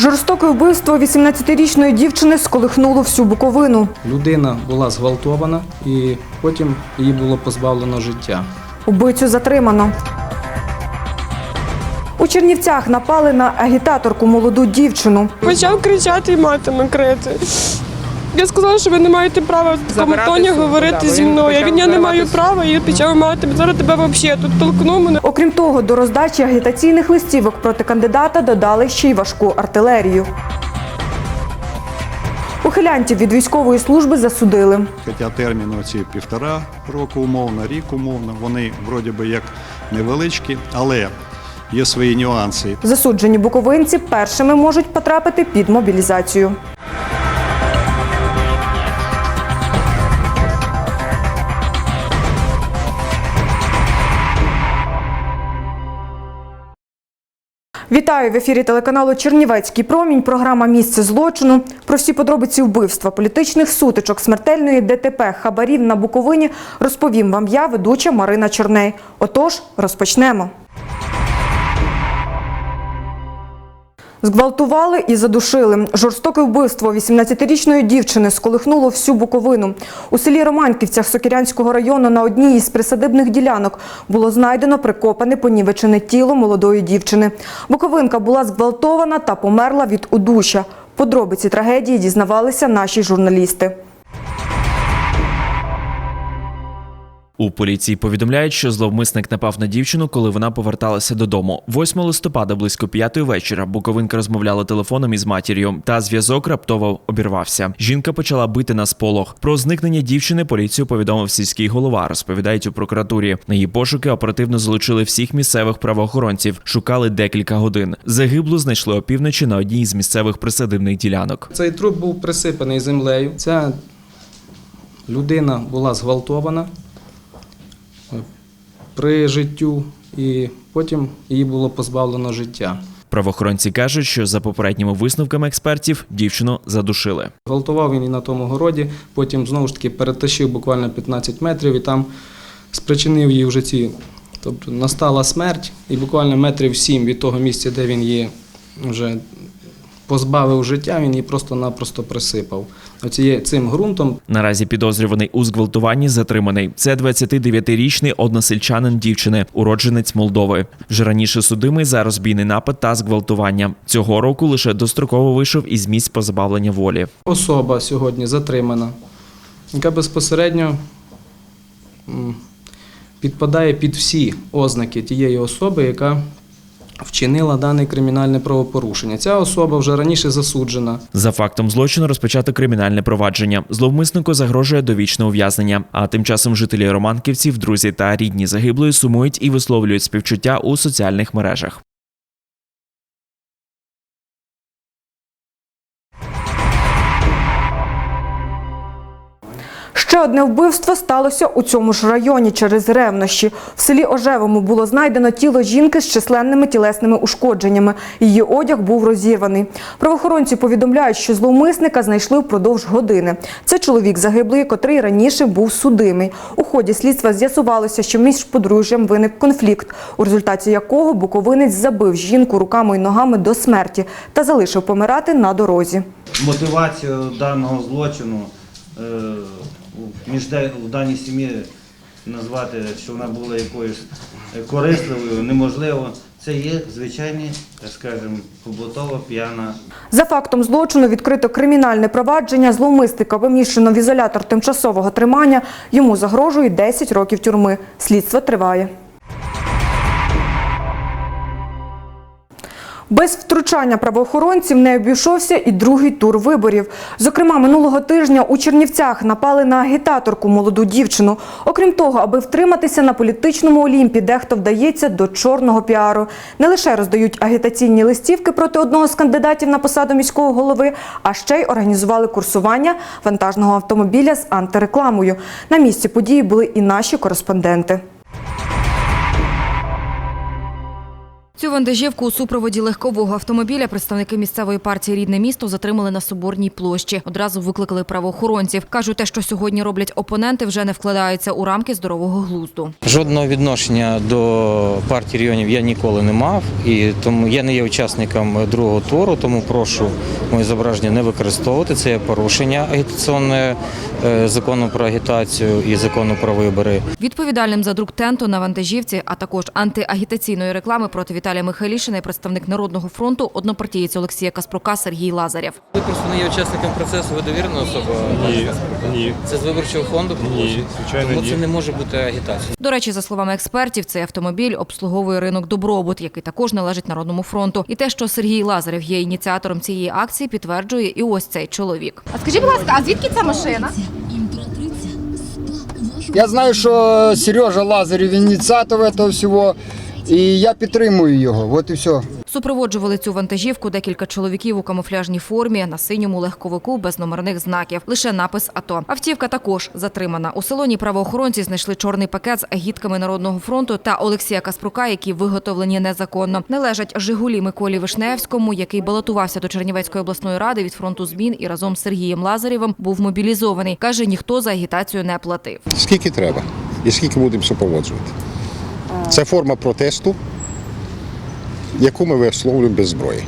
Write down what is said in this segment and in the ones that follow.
Жорстоке вбивство 18-річної дівчини сколихнуло всю Буковину. Людина була зґвалтована і потім її було позбавлено життя. Убивцю затримано. У Чернівцях напали на агітаторку молоду дівчину. Почав кричати і матами крити. Я сказала, що ви не маєте права в такому Забирати тоні сумку, говорити да, зі він мною. почав Він я не маю права, і почав мати зараз тебе взагалі тут толкнув мене. Окрім того, до роздачі агітаційних листівок проти кандидата додали ще й важку артилерію. Ухилянтів від військової служби засудили. Хоча термін оці півтора року умовно, рік умовно, вони вроді би як невеличкі, але є свої нюанси. Засуджені буковинці першими можуть потрапити під мобілізацію. Вітаю в ефірі телеканалу Чернівецький промінь. Програма Місце злочину. Про всі подробиці вбивства, політичних сутичок, смертельної ДТП, хабарів на Буковині розповім вам я, ведуча Марина Чорней. Отож, розпочнемо. Зґвалтували і задушили. Жорстоке вбивство 18-річної дівчини сколихнуло всю Буковину. У селі Романківцях Сокирянського району на одній із присадибних ділянок було знайдено прикопане понівечене тіло молодої дівчини. Буковинка була зґвалтована та померла від удушя. Подробиці трагедії дізнавалися наші журналісти. У поліції повідомляють, що зловмисник напав на дівчину, коли вона поверталася додому. 8 листопада близько п'ятої вечора Буковинка розмовляла телефоном із матір'ю, та зв'язок раптово обірвався. Жінка почала бити на сполох. Про зникнення дівчини поліцію повідомив сільський голова. Розповідають у прокуратурі. На її пошуки оперативно залучили всіх місцевих правоохоронців. Шукали декілька годин. Загиблу знайшли опівночі на одній із місцевих присадибних ділянок. Цей труп був присипаний землею. Ця людина була зґвалтована при життю, і потім її було позбавлено життя. Правоохоронці кажуть, що за попередніми висновками експертів дівчину задушили. Гвалтував він і на тому городі, потім знову ж таки перетащив буквально 15 метрів і там спричинив її вже ці. Тобто настала смерть, і буквально метрів 7 від того місця, де він її вже позбавив життя, він її просто-напросто присипав. Оціє, цим ґрунтом Наразі підозрюваний у зґвалтуванні затриманий. Це 29-річний односельчанин дівчини, уродженець Молдови. Вже раніше судимий за розбійний напад та зґвалтування. Цього року лише достроково вийшов із місць позбавлення волі. особа сьогодні затримана, яка безпосередньо підпадає під всі ознаки тієї особи, яка вчинила дане кримінальне правопорушення. Ця особа вже раніше засуджена. За фактом злочину розпочато кримінальне провадження. Зловмиснику загрожує довічне ув'язнення. А тим часом жителі Романківців, друзі та рідні загиблої сумують і висловлюють співчуття у соціальних мережах. Ще одне вбивство сталося у цьому ж районі через ревнощі. В селі Ожевому було знайдено тіло жінки з численними тілесними ушкодженнями. Її одяг був розірваний. Правоохоронці повідомляють, що зловмисника знайшли впродовж години. Це чоловік загиблої, котрий раніше був судимий. У ході слідства з'ясувалося, що між подружжям виник конфлікт, у результаті якого буковинець забив жінку руками і ногами до смерті та залишив помирати на дорозі. мотивацію даного злочину е, між в даній сім'ї назвати, що вона була якоюсь е, корисливою, неможливо. Це є звичайні, скажімо, побутова п'яна За фактом злочину відкрито кримінальне провадження. Зловмисника поміщено в ізолятор тимчасового тримання. Йому загрожує 10 років тюрми. Слідство триває. Без втручання правоохоронців не обійшовся і другий тур виборів. Зокрема, минулого тижня у Чернівцях напали на агітаторку молоду дівчину. Окрім того, аби втриматися на політичному олімпі, дехто вдається до чорного піару. Не лише роздають агітаційні листівки проти одного з кандидатів на посаду міського голови, а ще й організували курсування вантажного автомобіля з антирекламою. На місці події були і наші кореспонденти. Цю вантажівку у супроводі легкового автомобіля представники місцевої партії Рідне місто затримали на Соборній площі. Одразу викликали правоохоронців. Кажуть, те, що сьогодні роблять опоненти, вже не вкладається у рамки здорового глузду. Жодного відношення до партії регіонів я ніколи не мав, і тому я не є учасником другого туру, тому прошу моє зображення не використовувати. Це є порушення агітаційне е, закону про агітацію і закону про вибори. Відповідальним за друк тенту на вантажівці, а також антиагітаційної реклами проти Віталія Михайлішина і представник Народного фронту однопартієць Олексія Каспрука Сергій Лазарєв. Ви просто не є учасником процесу, ви довірена особа. Ні, ні, Це з виборчого фонду? ні, звичайно, Тому це не може бути агітація. До речі, за словами експертів, цей автомобіль обслуговує ринок Добробут, який також належить Народному фронту. І те, що Сергій Лазарєв є ініціатором цієї акції, підтверджує і ось цей чоловік. А скажіть, будь ласка, а звідки ця машина? Я знаю, що Сережа Лазарів ініціатор цього всього, і я підтримую його. От і все. Супроводжували цю вантажівку декілька чоловіків у камуфляжній формі на синьому легковику без номерних знаків. Лише напис АТО. Автівка також затримана. У салоні правоохоронці знайшли чорний пакет з агітками Народного фронту та Олексія Каспрука, які виготовлені незаконно. Належать Жигулі Миколі Вишневському, який балотувався до Чернівецької обласної ради від фронту змін і разом з Сергієм Лазарєвим був мобілізований. каже, ніхто за агітацію не платив. Скільки треба і скільки будемо супроводжувати. Це форма протесту, яку ми висловлюємо без зброї.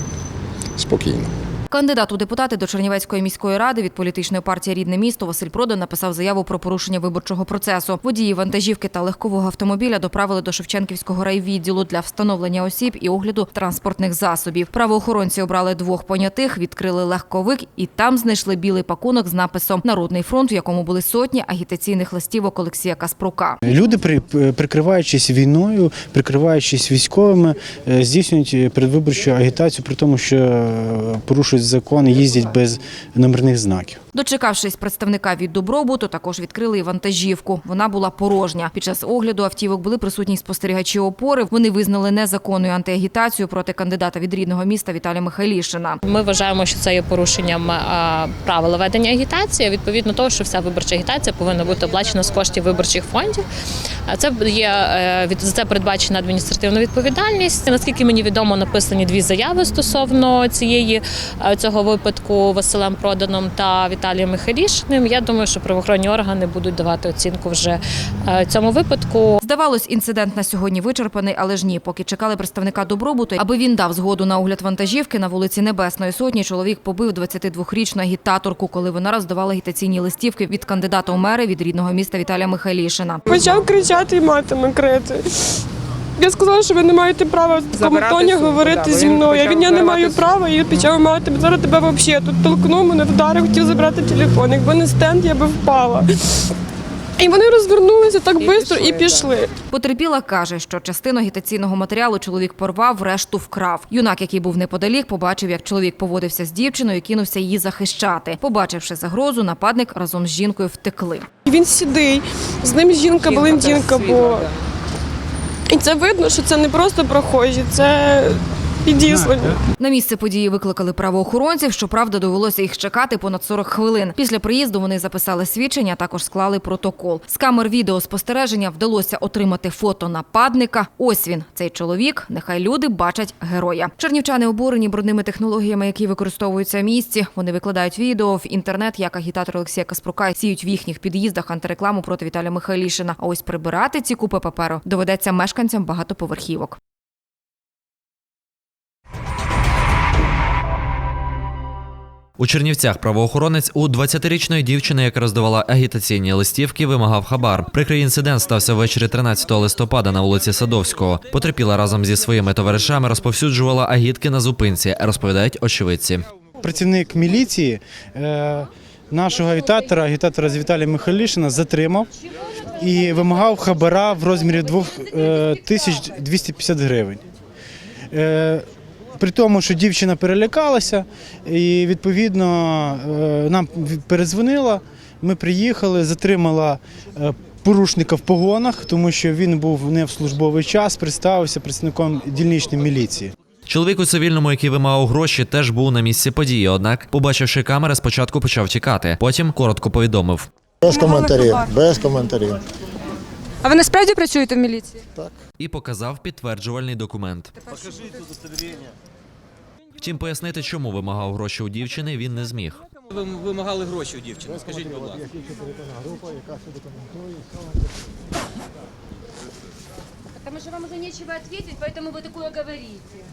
Спокійно. Кандидат у депутати до Чернівецької міської ради від політичної партії Рідне місто Василь Продан написав заяву про порушення виборчого процесу. Водії вантажівки та легкового автомобіля доправили до Шевченківського райвідділу для встановлення осіб і огляду транспортних засобів. Правоохоронці обрали двох понятих, відкрили легковик і там знайшли білий пакунок з написом Народний фронт, в якому були сотні агітаційних листівок Олексія Каспрука. Люди, при- прикриваючись війною, прикриваючись військовими, е, здійснюють передвиборчу агітацію, при тому, що е, порушують закон їздять без номерних знаків. Дочекавшись представника від добробуту, також відкрили і вантажівку. Вона була порожня. Під час огляду автівок були присутні спостерігачі опори. Вони визнали незаконною антиагітацію проти кандидата від рідного міста Віталія Михайлішина. Ми вважаємо, що це є порушенням а, правил ведення агітації. Відповідно того, що вся виборча агітація повинна бути оплачена з коштів виборчих фондів. Це є е, від за це передбачена адміністративна відповідальність. Наскільки мені відомо, написані дві заяви стосовно цієї е, цього випадку Василем Проданом та Віталієм Михайлішиним. Я думаю, що правоохоронні органи будуть давати оцінку вже е, цьому випадку. Здавалось, інцидент на сьогодні вичерпаний, але ж ні. Поки чекали представника добробуту, аби він дав згоду на огляд вантажівки на вулиці Небесної Сотні, чоловік побив 22-річну агітаторку, коли вона роздавала агітаційні листівки від кандидата у мери від рідного міста Віталія Михайлішина. Почав кричати і матами крити. Я сказала, що ви не маєте права в такому тоні говорити зі мною. Він я не маю права і почав мати. Зараз тебе взагалі тут толкнув, мене вдарив, хотів забрати телефон. Якби не стенд, я би впала. І вони розвернулися так швидко і пішли. Потерпіла каже, що частину агітаційного матеріалу чоловік порвав, решту вкрав. Юнак, який був неподалік, побачив, як чоловік поводився з дівчиною і кинувся її захищати. Побачивши загрозу, нападник разом з жінкою втекли. Він сідий, з ним жінка, блондинка була. І це видно, що це не просто прохожі, це підіслані. На місце події викликали правоохоронців. Щоправда, довелося їх чекати понад 40 хвилин. Після приїзду вони записали свідчення, також склали протокол. З камер відеоспостереження вдалося отримати фото нападника. Ось він, цей чоловік. Нехай люди бачать героя. Чернівчани обурені брудними технологіями, які використовуються в місті. Вони викладають відео в інтернет, як агітатор Олексія Каспрука сіють в їхніх під'їздах антирекламу проти Віталія Михайлішина. А ось прибирати ці купи паперу доведеться мешканцям багатоповерхівок. У Чернівцях правоохоронець у 20-річної дівчини, яка роздавала агітаційні листівки, вимагав хабар. Прикрий інцидент стався ввечері 13 листопада на вулиці Садовського. Потерпіла разом зі своїми товаришами, розповсюджувала агітки на зупинці, розповідають очевидці. Працівник міліції е, нашого агітатора, агітатора з Віталія Михайлішина, затримав і вимагав хабара в розмірі 2250 гривень. При тому, що дівчина перелякалася, і відповідно е, нам перезвонила. Ми приїхали, затримала е, порушника в погонах, тому що він був не в службовий час, представився представником дільничної міліції. Чоловік у цивільному, який вимагав гроші, теж був на місці події. Однак, побачивши камери, спочатку почав тікати. Потім коротко повідомив. Без коментарів, без коментарів. А ви насправді працюєте в міліції? і показав підтверджувальний документ. Втім, пояснити, чому вимагав гроші у дівчини, він не зміг. Ви вимагали гроші у дівчини, скажіть, будь ласка. Потому что вам уже нечего ответить, поэтому вы такое говорите.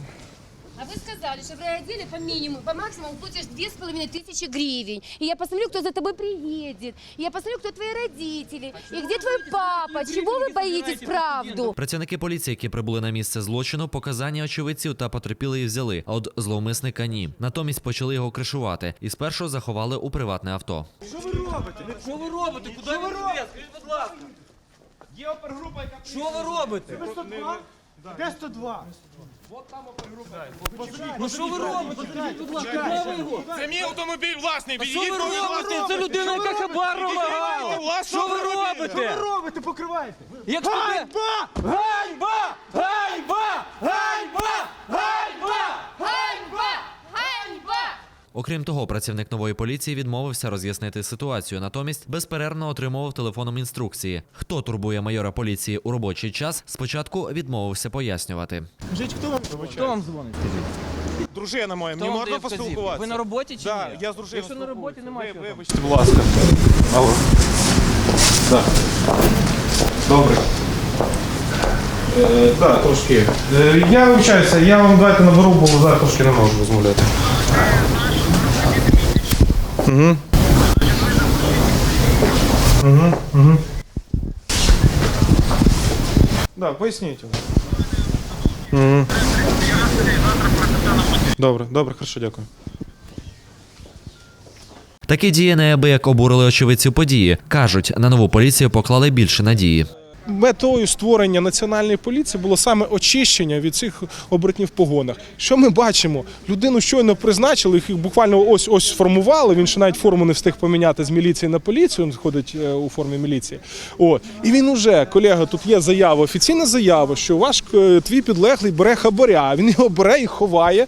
А вы сказали, что в райотделе по минимуму, по максимуму платишь две с половиной тысячи гривен. И я посмотрю, кто за тобой приедет. И я посмотрю, кто твои родители. И где твой папа. Чего вы боитесь правду? Працівники поліції, які прибули на місце злочину, показання очевидців та потерпілої взяли, а от зловмисника ні. Натомість почали його кришувати і спершу заховали у приватне авто. Що ви робите? Що ви робите? Куди ви робите? Скажіть, будь ласка. Є опергрупа, яка Що ви робите? Де 102? Ну що ви робите? Скажіть, будь ласка, де ви його? Це мій автомобіль власний. Що ви робите? Це людина, яка хабар вимагала. Що ви робите? Ви робите? Покривайте! Як Ганьба! Ганьба! Ганьба! Ганьба! Ганьба! Ганьба! Ганьба! Окрім того, працівник нової поліції відмовився роз'яснити ситуацію. Натомість безперервно отримував телефоном інструкції. Хто турбує майора поліції у робочий час, спочатку відмовився пояснювати. Скажіть, хто вам Хто вам дзвонить? Дружина моя, мені можна поспілкуватися? Ви на роботі чи Да, ні? я з дружиною Якщо на роботі, немає чого. Вибачте, будь ласка. Алло. Так. Добре. Е, так, трошки. Е, я вивчаюся, я вам давайте наберу, бо зараз трошки не можу розмовляти. Угу. Угу, угу. Да, поясніть. Угу. Добре, добре, хорошо, дякую. Такі дії неабияк обурили очевидців події. кажуть, на нову поліцію поклали більше надії. Метою створення національної поліції було саме очищення від цих оборотнів в погонах. Що ми бачимо? Людину щойно призначили, їх буквально ось ось сформували. Він ще навіть форму не встиг поміняти з міліції на поліцію. Він ходить е, у формі міліції. От і він уже, колега, тут є заява, офіційна заява, що ваш е, твій підлеглий бере хабаря. Він його бере і ховає.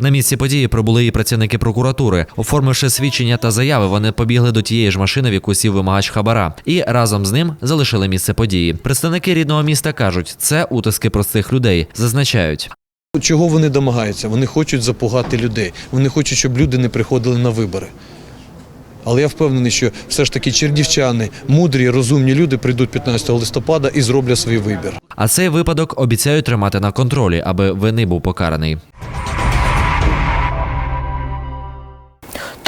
На місці події прибули і працівники прокуратури. Оформивши свідчення та заяви, вони побігли до тієї ж машини, в яку сів вимагач хабара, і разом з ним залишили місце події. Представники рідного міста кажуть, це утиски простих людей. Зазначають. Чого вони домагаються? Вони хочуть запугати людей. Вони хочуть, щоб люди не приходили на вибори. Але я впевнений, що все ж таки чернівчани, мудрі, розумні люди прийдуть 15 листопада і зроблять свій вибір. А цей випадок обіцяють тримати на контролі, аби вини був покараний.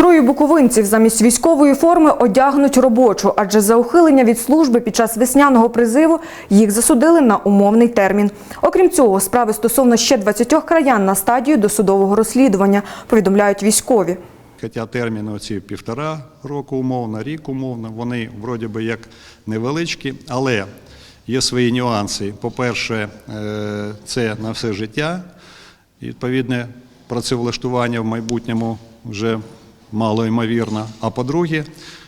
Троє буковинців замість військової форми одягнуть робочу, адже за ухилення від служби під час весняного призиву їх засудили на умовний термін. Окрім цього, справи стосовно ще 20 краян на стадію досудового розслідування, повідомляють військові. Хоча терміни оці півтора року умовно, рік умовно, вони вроді би як невеличкі, але є свої нюанси. По-перше, е, це на все життя. Відповідне працевлаштування в майбутньому вже мало ймовірно. А по-друге,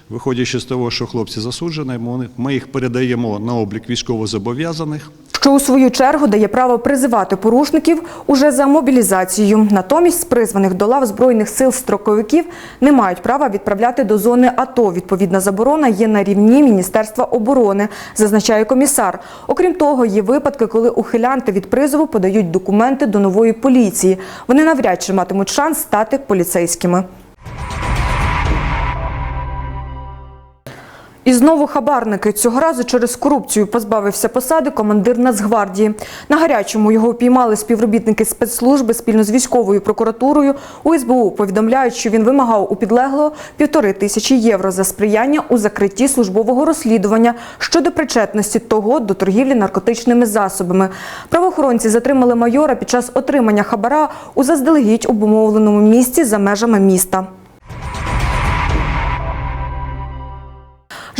виходячи з того, що хлопці засуджені, ми їх передаємо на облік військовозобов'язаних. що у свою чергу дає право призивати порушників уже за мобілізацією. Натомість з призваних до лав збройних сил строковиків не мають права відправляти до зони АТО. Відповідна заборона є на рівні Міністерства оборони, зазначає комісар. Окрім того, є випадки, коли ухилянти від призову подають документи до нової поліції. Вони навряд чи матимуть шанс стати поліцейськими. І знову хабарники. Цього разу через корупцію позбавився посади командир Нацгвардії. На гарячому його упіймали співробітники спецслужби спільно з військовою прокуратурою. У СБУ повідомляють, що він вимагав у підлеглого півтори тисячі євро за сприяння у закритті службового розслідування щодо причетності того до торгівлі наркотичними засобами. Правоохоронці затримали майора під час отримання хабара у заздалегідь обумовленому місці за межами міста.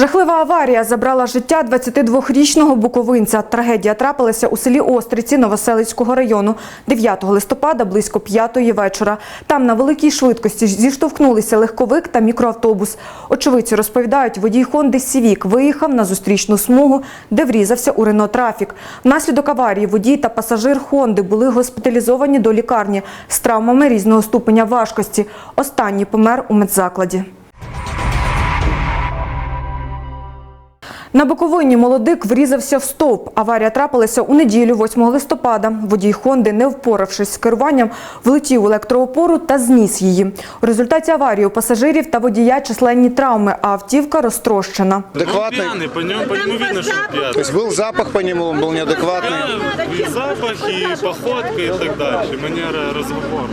Жахлива аварія забрала життя 22-річного буковинця. Трагедія трапилася у селі Остриці Новоселицького району 9 листопада близько 5 вечора. Там на великій швидкості зіштовхнулися легковик та мікроавтобус. Очевидці розповідають, водій Хонди Сівік виїхав на зустрічну смугу, де врізався у Рено Трафік. Внаслідок аварії водій та пасажир Хонди були госпіталізовані до лікарні з травмами різного ступеня важкості. Останній помер у медзакладі. На Буковині молодик врізався в стовп. Аварія трапилася у неділю, 8 листопада. Водій Хонди, не впоравшись з керуванням, влетів у електроопору та зніс її. У результаті аварії у пасажирів та водія численні травми, а автівка розтрощена. Адекватный. по нему, по нему видно, что пьяный. То есть был запах по нему, он был неадекватный. И запах, и походка, и так дальше, манера разговора.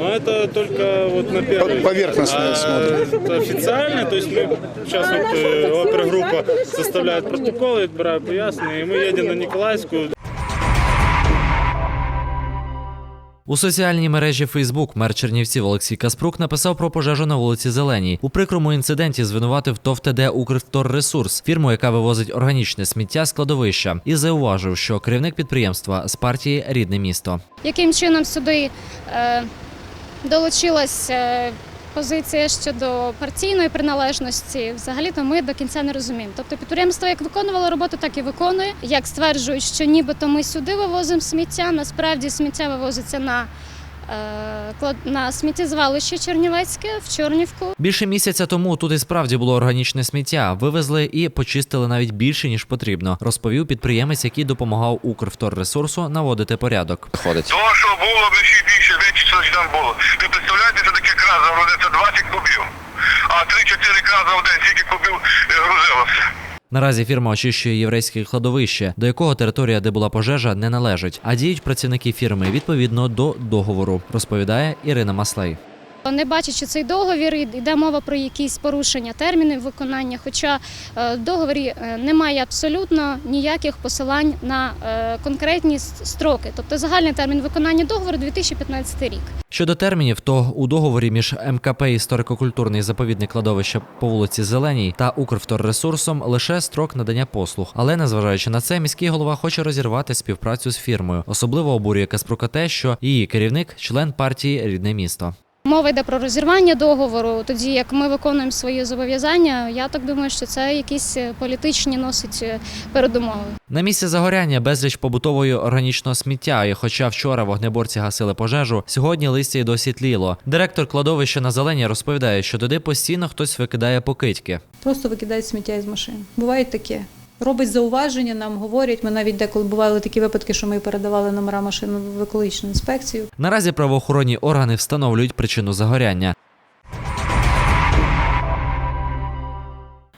Но это только вот на первый. По- поверхностно А смотрим. Официально, то есть мы сейчас вот э, опергруппа составляет протоколы, отбирает пояснения, и мы едем на Николаевскую. У соціальній мережі Фейсбук мер Чернівців Олексій Каспрук написав про пожежу на вулиці Зеленій. У прикрому інциденті звинуватив ТОВ ТД «Укрвторресурс», фірму, яка вивозить органічне сміття з кладовища, і зауважив, що керівник підприємства з партії Рідне місто. яким чином сюди е, долучилась е, позиція щодо партійної приналежності, взагалі-то ми до кінця не розуміємо. Тобто підприємство як виконувало роботу, так і виконує. Як стверджують, що нібито ми сюди вивозимо сміття, насправді сміття вивозиться на, е, на сміттєзвалище Чернівецьке в Чорнівку. Більше місяця тому тут і справді було органічне сміття. Вивезли і почистили навіть більше ніж потрібно, розповів підприємець, який допомагав Укрвторресурсу наводити порядок. Ходить. То, що було б ще більше, там було. Ви представляєте, це таке краза грузиться 20 кубів, а 3-4 крази в день скільки кубів е, грузилося. Наразі фірма очищує єврейське кладовище, до якого територія, де була пожежа, не належить, а діють працівники фірми відповідно до договору, розповідає Ірина Маслей. Не бачать, що цей договір йде мова про якісь порушення термінів виконання, хоча е, в договорі е, немає абсолютно ніяких посилань на е, конкретні строки. Тобто загальний термін виконання договору 2015 рік. Щодо термінів, то у договорі між МКП історико-культурний заповідник кладовища по вулиці Зеленій та Укрвторресурсом лише строк надання послуг. Але незважаючи на це, міський голова хоче розірвати співпрацю з фірмою. Особливо обурює Каспрука те, що її керівник член партії Рідне місто. Мова йде про розірвання договору, тоді як ми виконуємо свої зобов'язання. Я так думаю, що це якісь е, політичні носить е, передумови. На місці загоряння безліч побутової органічного сміття. І хоча вчора вогнеборці гасили пожежу, сьогодні листя й досі тліло. Директор кладовища на зелені розповідає, що туди постійно хтось викидає покидьки. Просто викидають сміття із машин. Буває таке. Робить зауваження, нам говорять. Ми навіть деколи бували такі випадки, що ми передавали номера машин в екологічну інспекцію. Наразі правоохоронні органи встановлюють причину загоряння.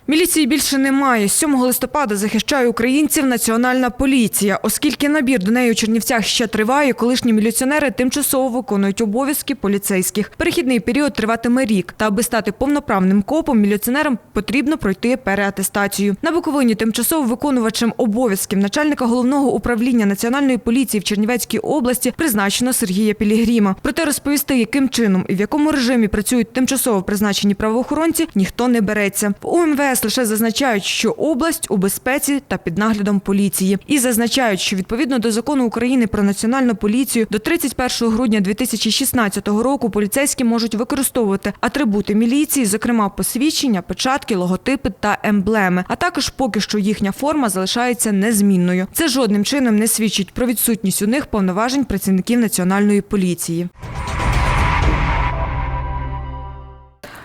Міліції більше немає. З 7 листопада захищає українців Національна поліція. Оскільки набір до неї у Чернівцях ще триває, колишні міліціонери тимчасово виконують обов'язки поліцейських. Перехідний період триватиме рік. Та аби стати повноправним копом, міліціонерам потрібно пройти переатестацію. На Буковині тимчасово виконувачем обов'язків начальника головного управління Національної поліції в Чернівецькій області призначено Сергія Пілігріма. Проте розповісти, яким чином і в якому режимі працюють тимчасово призначені правоохоронці, ніхто не береться. В УМВС лише зазначають, що область у безпеці та під наглядом поліції. І зазначають, що відповідно до закону України про національну поліцію до 31 грудня 2016 року поліцейські можуть використовувати атрибути міліції, зокрема посвідчення, печатки, логотипи та емблеми. А також поки що їхня форма залишається незмінною. Це жодним чином не свідчить про відсутність у них повноважень працівників національної поліції.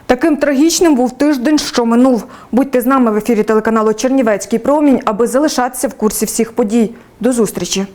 Таким трагічним був тиждень, що минув. Будьте з нами в ефірі телеканалу Чернівецький промінь, аби залишатися в курсі всіх подій. До зустрічі.